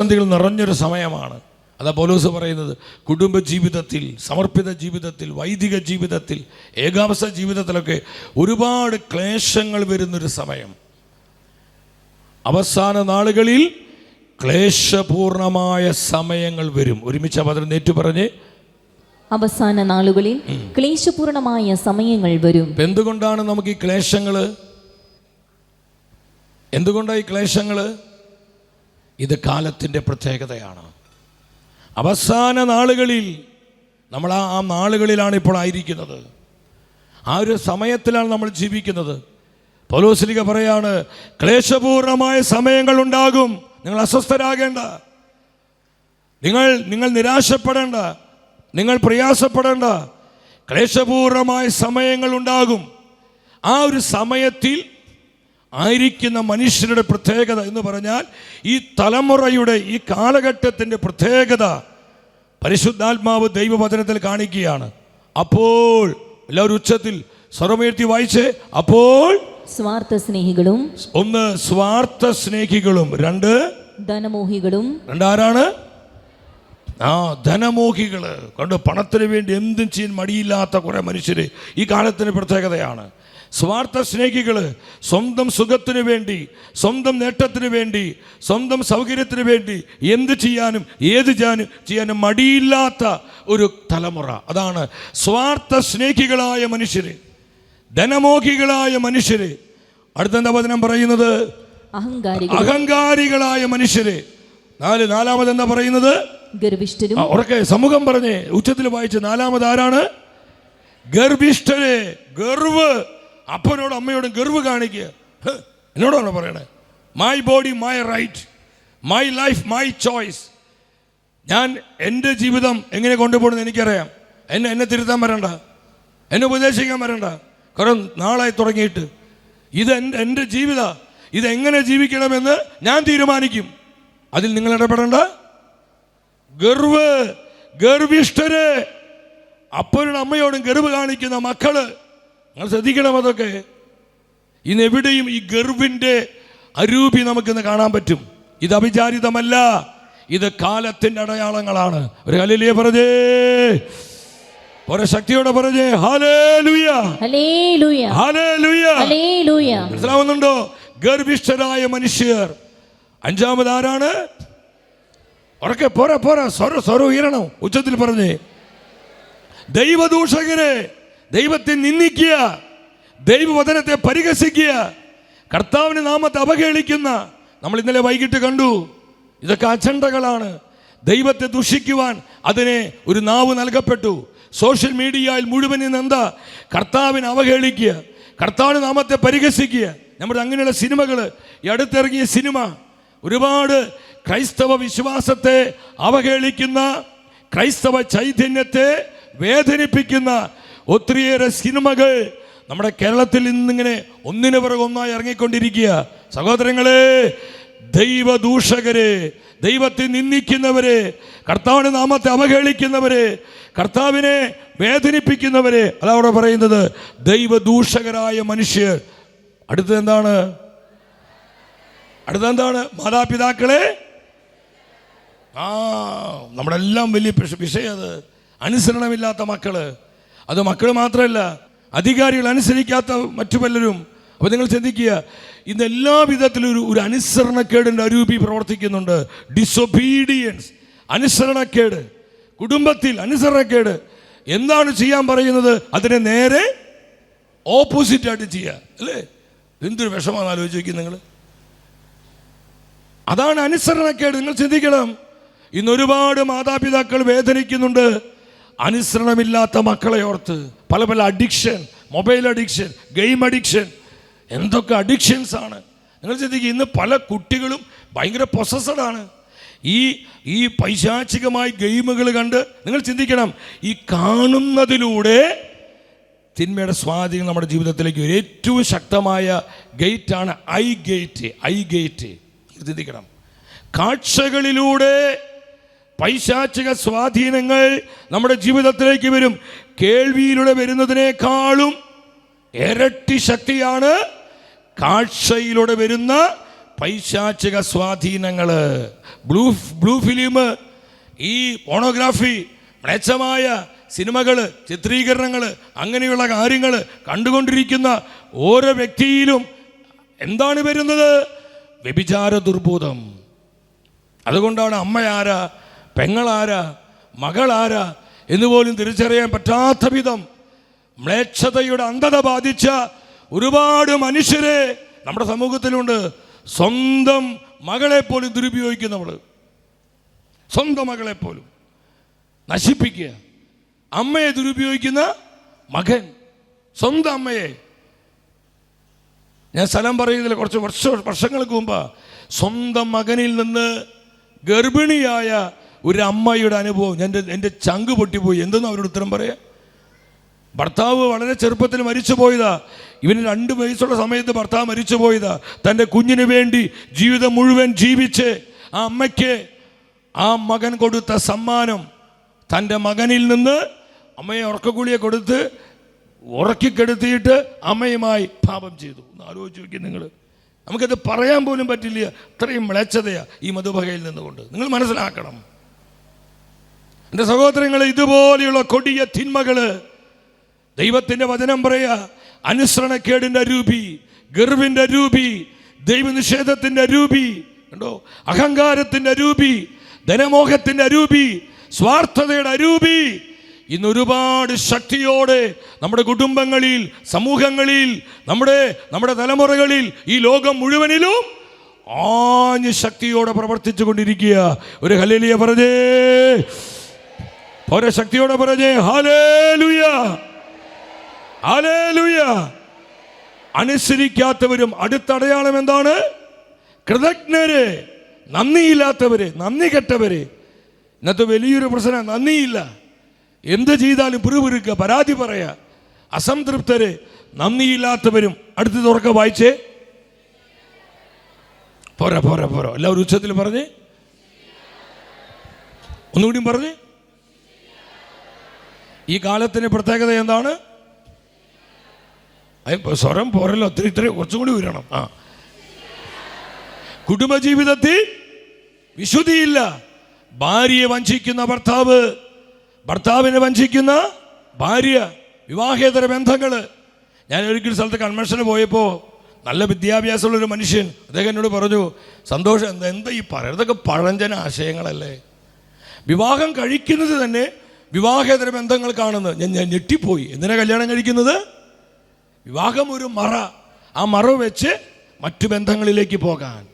പ്രതിസന്ധികൾ നിറഞ്ഞൊരു സമയമാണ്. അതാ പൗലോസ് പറയുന്നത് കുടുംബ ജീവിതത്തിൽ സമർപ്പിത ജീവിതത്തിൽ വൈദിക ജീവിതത്തിൽ ഏകാവസ്ഥ ജീവിതത്തിലൊക്കെ ഒരുപാട് ക്ലേശങ്ങൾ വരുന്നൊരു സമയം. അവസാന നാളുകളിൽ ക്ലേശപൂർണമായ സമയങ്ങൾ വരും. ഒരുമിച്ച് പതിന് നേറ്റു പറഞ്ഞ്. അവസാന നാളുകളിൽ ക്ലേശപൂർണമായ സമയങ്ങൾ വരും. എന്തുകൊണ്ടാണ് നമുക്ക് ഈ ക്ലേശങ്ങൾ എന്തുകൊണ്ടാണ് ഈ ക്ലേശങ്ങൾ ഇത് കാലത്തിന്റെ പ്രത്യേകതയാണ്. അവസാന നാളുകളിൽ നമ്മൾ ആ ആ നാളുകളിലാണ് ഇപ്പോൾ ആയിരിക്കുന്നത്. ആ ഒരു സമയത്തിലാണ് നമ്മൾ ജീവിക്കുന്നത്. പൗലോസ്ലിക പറയാണ് ക്ലേശപൂർണമായ സമയങ്ങൾ ഉണ്ടാകും. നിങ്ങൾ അസ്വസ്ഥരാകേണ്ട. നിങ്ങൾ നിങ്ങൾ നിരാശപ്പെടേണ്ട. നിങ്ങൾ പ്രയാസപ്പെടേണ്ട. ക്ലേശപൂർണമായ സമയങ്ങൾ ഉണ്ടാകും. ആ ഒരു സമയത്തിൽ ആയിരിക്കുന്ന മനുഷ്യരുടെ പ്രത്യേകത എന്ന് പറഞ്ഞാൽ ഈ തലമുറയുടെ ഈ കാലഘട്ടത്തിന്റെ പ്രത്യേകത പരിശുദ്ധാത്മാവ് ദൈവവചനത്തിൽ കാണിക്കുകയാണ്. അപ്പോൾ എല്ലാവരും ഉച്ചത്തിൽ സർവമേർത്തി വായിച്ച്. അപ്പോൾ സ്വാർത്ഥ സ്നേഹികളും ഒന്ന് സ്വാർത്ഥ സ്നേഹികളും. രണ്ട് ധനമോഹികളും രണ്ടാരാണ്? ആ ധനമോഹികൾ. കണ്ട് പണത്തിന് വേണ്ടി എന്തും ചെയ്യാൻ മടിയില്ലാത്ത കുറെ മനുഷ്യര് ഈ കാലത്തിന് പ്രത്യേകതയാണ്. സ്വാർത്ഥ സ്നേഹികൾ സ്വന്തം സുഖത്തിനു വേണ്ടി സ്വന്തം നേട്ടത്തിന് വേണ്ടി സ്വന്തം സൗകര്യത്തിന് വേണ്ടി എന്ത് ചെയ്യാനും ഏത് ചെയ്യാനും ചെയ്യാനും മടിയില്ലാത്ത ഒരു തലമുറ. അതാണ് സ്വാർത്ഥ സ്നേഹികളായ മനുഷ്യർ ധനമോഹികളായ മനുഷ്യർ അടുത്തെന്താ വചനം പറയുന്നത്? അഹങ്കാരികളായ മനുഷ്യര്. നാല് നാലാമത് എന്താ പറയുന്നത്? ഗർഭിഷ്ഠരും. ഉറക്കെ സമൂഹം പറഞ്ഞേ ഉച്ചത്തിൽ വായിച്ച് നാലാമത് ആരാണ്? ഗർഭിഷ്ഠരെ. ഗർവ്. അപ്പനോടും അമ്മയോടും ഗർവ് കാണിക്കുക. എന്നോടാണ് പറയണേ. My body my right my life my choice ഞാൻ എന്റെ ജീവിതം എങ്ങനെ കൊണ്ടുപോകണമെന്ന് എനിക്കറിയാം. എന്നെ എന്നെ തിരുത്താൻ വരണ്ട. എന്നെ ഉപദേശിക്കാൻ വരണ്ട. കാരണം നാളായി തുടങ്ങിയിട്ട്. ഇത് എന്റെ എന്റെ ജീവിത ഇതെങ്ങനെ ജീവിക്കണമെന്ന് ഞാൻ തീരുമാനിക്കും. അതിൽ നിങ്ങൾ ഇടപെടേണ്ട. ഗർവ് ഗർഭിഷ്ഠര് അപ്പനോടും അമ്മയോടും ഗർവ് കാണിക്കുന്ന മക്കൾ നിങ്ങൾ ശ്രദ്ധിക്കണം അതൊക്കെ. ഇന്ന് എവിടെയും ഈ ഗർവിന്റെ അരൂപി നമുക്കിന്ന് കാണാൻ പറ്റും. ഇത് അവിചാരിതമല്ല. ഇത് കാലത്തിന്റെ അടയാളങ്ങളാണ്. ഒരു കലിലിയെ പറഞ്ഞേ. ഒരു ശക്തിയോടെ പറഞ്ഞേ. മനസ്സിലാവുന്നുണ്ടോ? ഗർഭിഷ്ഠരായ മനുഷ്യർ. അഞ്ചാമത് ആരാണ്? ഉറക്കെ പോരാ പോരാ. സ്വര സ്വര ഉയരണം. ഉച്ചത്തിൽ പറഞ്ഞേ. ദൈവദൂഷകരെ. ദൈവത്തെ നിന്ദിക്കുക ദൈവവചനത്തെ പരിഹസിക്കുക കർത്താവിന് നാമത്തെ അവഹേളിക്കുന്ന. നമ്മൾ ഇന്നലെ വൈകിട്ട് കണ്ടു. ഇതൊക്കെ അജണ്ടകളാണ്. ദൈവത്തെ ദുഷിക്കുവാൻ അതിനെ ഒരു നാവ് നൽകപ്പെട്ടു. സോഷ്യൽ മീഡിയയിൽ മുഴുവൻ ഇന്ന് എന്താ? കർത്താവിനെ അവഹേളിക്കുക കർത്താവിന് നാമത്തെ പരിഹസിക്കുക. നമ്മുടെ അങ്ങനെയുള്ള സിനിമകൾ ഈ അടുത്തിറങ്ങിയ സിനിമ ഒരുപാട് ക്രൈസ്തവ വിശ്വാസത്തെ അവഹേളിക്കുന്ന ക്രൈസ്തവ ചൈതന്യത്തെ വേദനിപ്പിക്കുന്ന ഒത്തിരിയേറെ സിനിമകൾ നമ്മുടെ കേരളത്തിൽ ഇന്നിങ്ങനെ ഒന്നിനു പിറകെ ഒന്നായി ഇറങ്ങിക്കൊണ്ടിരിക്കുക. സഹോദരങ്ങളെ ദൈവദൂഷകരെ ദൈവത്തെ നിന്ദിക്കുന്നവരെ കർത്താവിന്റെ നാമത്തെ അവഹേളിക്കുന്നവരെ കർത്താവിനെ വേദനിപ്പിക്കുന്നവരെ. അതവിടെ പറയുന്നത് ദൈവദൂഷകരായ മനുഷ്യർ. അടുത്തത് എന്താണ് അടുത്തെന്താണ് മാതാപിതാക്കളെ? ആ നമ്മുടെ എല്ലാം വലിയ വിഷയം അത്. അനുസരണമില്ലാത്ത മക്കൾ. അത് മക്കൾ മാത്രമല്ല അധികാരികൾ അനുസരിക്കാത്ത മറ്റു പലരും അപ്പോൾ നിങ്ങൾ ചിന്തിക്കുക ഇന്ന് എല്ലാ വിധത്തിലും ഒരു ഒരു അനുസരണക്കേടിന്റെ അരൂപി പ്രവർത്തിക്കുന്നുണ്ട്. ഡിസൊബീഡിയൻസ് അനുസരണക്കേട്. കുടുംബത്തിൽ അനുസരണക്കേട്. എന്താണ് ചെയ്യാൻ പറയുന്നത്? അതിനെ നേരെ ഓപ്പോസിറ്റായിട്ട് ചെയ്യുക. അല്ലേ? എന്തൊരു വിഷമാണ് ആലോചിക്കും നിങ്ങൾ? അതാണ് അനുസരണക്കേട്. നിങ്ങൾ ചിന്തിക്കണം. ഇന്ന് ഒരുപാട് മാതാപിതാക്കൾ വേദനിക്കുന്നുണ്ട്. അനുസരണമില്ലാത്ത മക്കളെ ഓർത്ത് പല പല addiction mobile addiction game addiction എന്തൊക്കെ അഡിക്ഷൻസ് ആണ്. നിങ്ങൾ ചിന്തിക്കുക ഇന്ന് പല കുട്ടികളും ഭയങ്കര ആണ്. ഈ ഈ പൈശാചികമായ ഗെയിമുകൾ കണ്ട് നിങ്ങൾ ചിന്തിക്കണം ഈ കാണുന്നതിലൂടെ തിന്മയുടെ സ്വാധീനം നമ്മുടെ ജീവിതത്തിലേക്ക് ഒരു ഏറ്റവും ശക്തമായ ഗേറ്റാണ് ഐ ഗേറ്റ് ഐ ഗേറ്റ് ചിന്തിക്കണം. കാഴ്ചകളിലൂടെ പൈശാചിക സ്വാധീനങ്ങൾ നമ്മുടെ ജീവിതത്തിലേക്ക് വരും. കേൾവിയിലൂടെ വരുന്നതിനേക്കാളും ഇരട്ടി ശക്തിയാണ് കാഴ്ചയിലൂടെ വരുന്ന പൈശാചിക സ്വാധീനങ്ങൾ. ബ്ലൂ ബ്ലൂ ഫിലിം ഈ പോണോഗ്രാഫി മ്ലേച്ഛമായ സിനിമകൾ ചിത്രീകരണങ്ങൾ അങ്ങനെയുള്ള കാര്യങ്ങൾ കണ്ടുകൊണ്ടിരിക്കുന്ന ഓരോ വ്യക്തിയിലും എന്താണ് വരുന്നത്? വ്യഭിചാര ദുർബോധം. അതുകൊണ്ടാണ് അമ്മയാരാ പെങ്ങളാരാ? മകളാരാ? എന്നുപോലും തിരിച്ചറിയാൻ പറ്റാത്ത വിധം മ്ലേച്ഛതയുടെ അന്ധത ബാധിച്ച ഒരുപാട് മനുഷ്യരെ നമ്മുടെ സമൂഹത്തിലുണ്ട്. സ്വന്തം മകളെ പോലും ദുരുപയോഗിക്കുന്നവൾ സ്വന്തം മകളെ പോലും നശിപ്പിക്കുക. അമ്മയെ ദുരുപയോഗിക്കുന്ന മകൻ. സ്വന്തം അമ്മയെ. ഞാൻ സ്ഥലം പറയുന്നില്ല കുറച്ച് വർഷ വർഷങ്ങൾക്ക് മുമ്പ് സ്വന്തം മകനിൽ നിന്ന് ഗർഭിണിയായ ഒരു അമ്മയുടെ അനുഭവം എന്റെ എന്റെ ചങ്ക് പൊട്ടിപ്പോയി. എന്തെന്ന് അവരോട് ഉത്തരം പറയാം? ഭർത്താവ് വളരെ ചെറുപ്പത്തിൽ മരിച്ചു പോയതാ ഇവന് രണ്ട് വയസ്സുള്ള സമയത്ത് ഭർത്താവ് മരിച്ചു പോയതാ തന്റെ കുഞ്ഞിന് വേണ്ടി ജീവിതം മുഴുവൻ ജീവിച്ച് ആ അമ്മയ്ക്ക് ആ മകൻ കൊടുത്ത സമ്മാനം തന്റെ മകനിൽ നിന്ന് അമ്മയെ ഉറക്കക്കുളിയെ കൊടുത്ത് ഉറക്കിക്കെടുത്തിയിട്ട് അമ്മയുമായി പാപം ചെയ്തു. ഒന്ന് ആലോചിച്ച് നോക്കി നിങ്ങൾ. നമുക്കത് പറയാൻ പോലും പറ്റില്ല. അത്രയും മ്ലേച്ഛതയാ ഈ മധുബകയിൽ നിന്നുകൊണ്ട്. നിങ്ങൾ മനസ്സിലാക്കണം. എന്റെ സഹോദരങ്ങൾ ഇതുപോലെയുള്ള കൊടിയ തിന്മകൾ ദൈവത്തിന്റെ വചനം പറയുക അനുസരണക്കേടിന്റെ രൂപി ഗർവിന്റെ രൂപി ദൈവനിഷേധത്തിന്റെ രൂപി കണ്ടോ? അഹങ്കാരത്തിന്റെ രൂപി ധനമോഹത്തിന്റെ രൂപി സ്വാർത്ഥതയുടെ അരൂപി ഇന്ന് ഒരുപാട് ശക്തിയോടെ നമ്മുടെ കുടുംബങ്ങളിൽ സമൂഹങ്ങളിൽ നമ്മുടെ നമ്മുടെ തലമുറകളിൽ ഈ ലോകം മുഴുവനിലും ആഞ്ഞ് ശക്തിയോടെ പ്രവർത്തിച്ചു കൊണ്ടിരിക്കുക ഒരു ഹലേലിയ പറഞ്ഞേ. ഓരോ ശക്തിയോടെ പറഞ്ഞേ ഹാലേലുയ ഹാലേലുയ അനുസരിക്കാത്തവരും അടുത്തടയാളം എന്താണ്? കൃതജ്ഞര് നന്ദിയില്ലാത്തവര് നന്ദി കെട്ടവര്. ഇന്നത്തെ വലിയൊരു പ്രശ്നം നന്ദിയില്ല. എന്ത് ചെയ്താലും പിറുപിറുക്കുക പരാതി പറയാ. അസംതൃപ്തര് നന്ദിയില്ലാത്തവരും അടുത്ത് തുറക്ക വായിച്ചേ. പോരാ പോരാ പോരാ. എല്ലാവരും ഉച്ചത്തിൽ പറഞ്ഞേ. ഒന്നുകൂടിയും പറഞ്ഞേ. ഈ കാലത്തിന് പ്രത്യേകത എന്താണ്? സ്വരം പോരല്ലോ. ഒത്തിരി ഇത്രയും കുറച്ചും കൂടി ഉയരണം. ആ. കുടുംബജീവിതത്തിൽ വിശുദ്ധിയില്ല. ഭാര്യയെ വഞ്ചിക്കുന്ന ഭർത്താവ് ഭർത്താവിനെ വഞ്ചിക്കുന്ന ഭാര്യ വിവാഹേതര ബന്ധങ്ങൾ ഞാൻ ഒരിക്കൽ സ്ഥലത്ത് കൺവെൻഷന് പോയപ്പോൾ നല്ല വിദ്യാഭ്യാസമുള്ള ഒരു മനുഷ്യൻ അദ്ദേഹം എന്നോട് പറഞ്ഞു സന്തോഷം എന്താ എന്താ ഈ പറയുന്നതൊക്കെ പഴഞ്ചന ആശയങ്ങളല്ലേ? വിവാഹം കഴിക്കുന്നത് തന്നെ വിവാഹേതര ബന്ധങ്ങൾ കാണുന്നത്. ഞാൻ ഞാൻ ഞെട്ടിപ്പോയി. എന്തിനാ കല്യാണം കഴിക്കുന്നത്? വിവാഹം ഒരു മറ. ആ മറ വെച്ച് മറ്റു ബന്ധങ്ങളിലേക്ക് പോകാൻ.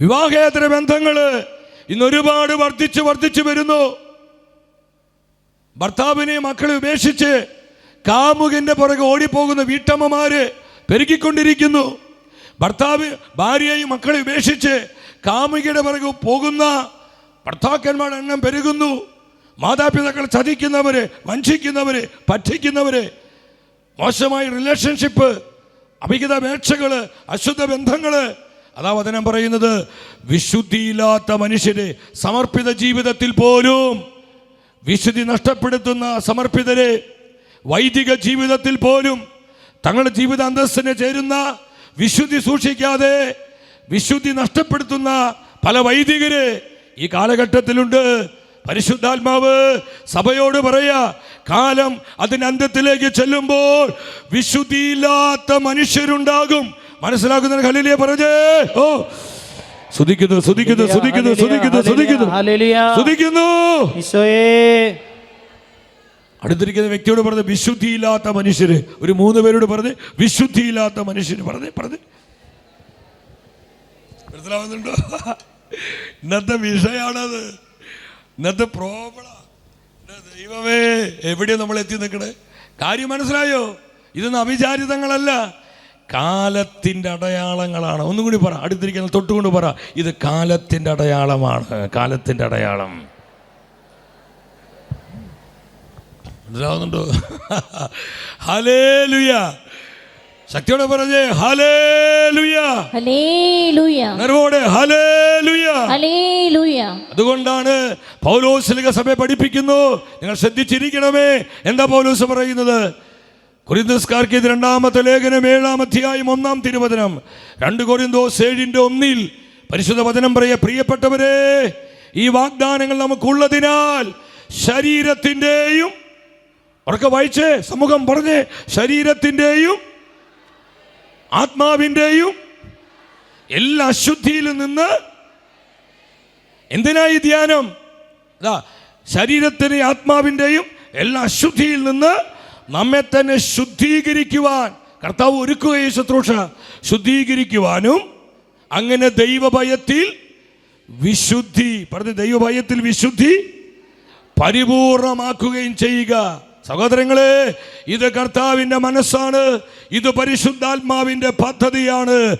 വിവാഹേതര ബന്ധങ്ങൾ ഇന്ന് ഒരുപാട് വർദ്ധിച്ച് വർദ്ധിച്ചു വരുന്നു. ഭർത്താവിനെ മക്കളെ ഉപേക്ഷിച്ച് കാമുകന്റെ പുറകെ ഓടിപ്പോകുന്ന വീട്ടമ്മമാര് പെരുകിക്കൊണ്ടിരിക്കുന്നു ഭർത്താവ് ഭാര്യയെയും മക്കളെ ഉപേക്ഷിച്ച് കാമുകിയുടെ പുറകെ പോകുന്ന ഭർത്താക്കന്മാരുടെ എണ്ണം പെരുകുന്നു. മാതാപിതാക്കൾ ചതിക്കുന്നവര് വഞ്ചിക്കുന്നവര് പറ്റിക്കുന്നവര് മോശമായ റിലേഷൻഷിപ്പ് അഭിഹിത വേക്ഷകൾ അശുദ്ധ ബന്ധങ്ങൾ അതാ വചനം പറയുന്നത് വിശുദ്ധിയില്ലാത്ത മനുഷ്യരെ സമർപ്പിത ജീവിതത്തിൽ പോലും വിശുദ്ധി നഷ്ടപ്പെടുത്തുന്ന സമർപ്പിതരെ വൈദിക ജീവിതത്തിൽ പോലും തങ്ങളുടെ ജീവിത അന്തസ്സിന് ചേരുന്ന വിശുദ്ധി സൂക്ഷിക്കാതെ വിശുദ്ധി നഷ്ടപ്പെടുത്തുന്ന പല വൈദികര് ഈ കാലഘട്ടത്തിലുണ്ട്. പരിശുദ്ധാത്മാവ് സഭയോട് പറയാ കാലം അതിന്റെ അന്ത്യത്തിലേക്ക് ചെല്ലുമ്പോൾ വിശുദ്ധിയില്ലാത്ത മനുഷ്യരുണ്ടാകും. മനസ്സിലാക്കുന്ന ഹലിലിയെ പറഞ്ഞേ. ഓ സ്തുതിക്കുന്നു സ്തുതിക്കുന്നു സ്തുതിക്കുന്നു സ്തുതിക്കുന്നു സ്തുതിക്കുന്നു. ഹല്ലേലൂയ. സ്തുതിക്കുന്നു. ഈശോയേ. അടുത്തിരിക്കുന്ന വ്യക്തിയോട് പറഞ്ഞ് വിശുദ്ധിയില്ലാത്ത മനുഷ്യര്. ഒരു മൂന്ന് പേരോട് പറഞ്ഞ് വിശുദ്ധിയില്ലാത്ത മനുഷ്യര്. പറഞ്ഞ് പറഞ്ഞ്. മനസ്സിലാവുന്നുണ്ടോ? ഇന്നത്തെ വിഷയാണത്. ഇന്നത്തെ പ്രോബ്ലം. ദൈവമേ എവിടെയാ നമ്മൾ എത്തി നിൽക്കണേ? കാര്യം മനസ്സിലായോ? ഇതൊന്നും അവിചാരിതങ്ങളല്ല. കാലത്തിന്റെ അടയാളങ്ങളാണ്. ഒന്നും കൂടി പറ അടുത്തിരിക്കുന്ന തൊട്ടുകൊണ്ട് പറ. ഇത് കാലത്തിന്റെ അടയാളമാണ്. കാലത്തിന്റെ അടയാളം. മനസ്സിലാവുന്നുണ്ടോ? ഹലേ ലുയ ശക്തിയോടെ പറഞ്ഞേ ഹല്ലേലൂയ. ലുയ ഹലേലുയ ഹല്ലേലൂയ. അതുകൊണ്ടാണ് പൗലോസ്ലിക സഭയെ പഠിപ്പിക്കുന്നു. നിങ്ങൾ ശ്രദ്ധിച്ചിരിക്കണമേ. എന്താ പൗലോസ് പറയുന്നത്? കൊരിന്തോസ്കാർക്ക് ഇത് രണ്ടാമത്തെ ലേഖനം ഏഴാം അധ്യായം ഒന്നാം തിരുവചനം. രണ്ട് കൊരിന്തോസ് ഏഴിന്റെ ഒന്നിൽ പരിശുദ്ധ വചനം പറയ പ്രിയപ്പെട്ടവരെ ഈ വാഗ്ദാനങ്ങൾ നമുക്കുള്ളതിനാൽ ശരീരത്തിന്റെയും ഉറക്കെ വായിച്ചേ സമൂഹം പറഞ്ഞേ ശരീരത്തിന്റെയും ആത്മാവിന്റെയും എല്ലാ അശുദ്ധിയിൽ നിന്ന് എന്തിനായി ധ്യാനം? അതാ ശരീരത്തിന് ആത്മാവിന്റെയും എല്ലാ അശുദ്ധിയിൽ നിന്ന് നമ്മെ തന്നെ ശുദ്ധീകരിക്കുവാൻ കർത്താവ് ഒരുക്കുകയും ശുശ്രൂഷ ശുദ്ധീകരിക്കുവാനും അങ്ങനെ ദൈവഭയത്തിൽ വിശുദ്ധി പറഞ്ഞ ദൈവഭയത്തിൽ വിശുദ്ധി പരിപൂർണമാക്കുകയും ചെയ്യുക. സഹോദരങ്ങളെ ഇത് കർത്താവിന്റെ മനസ്സാണ് ഇത് പരിശുദ്ധാത്മാവിന്റെ പദ്ധതിയാണ്.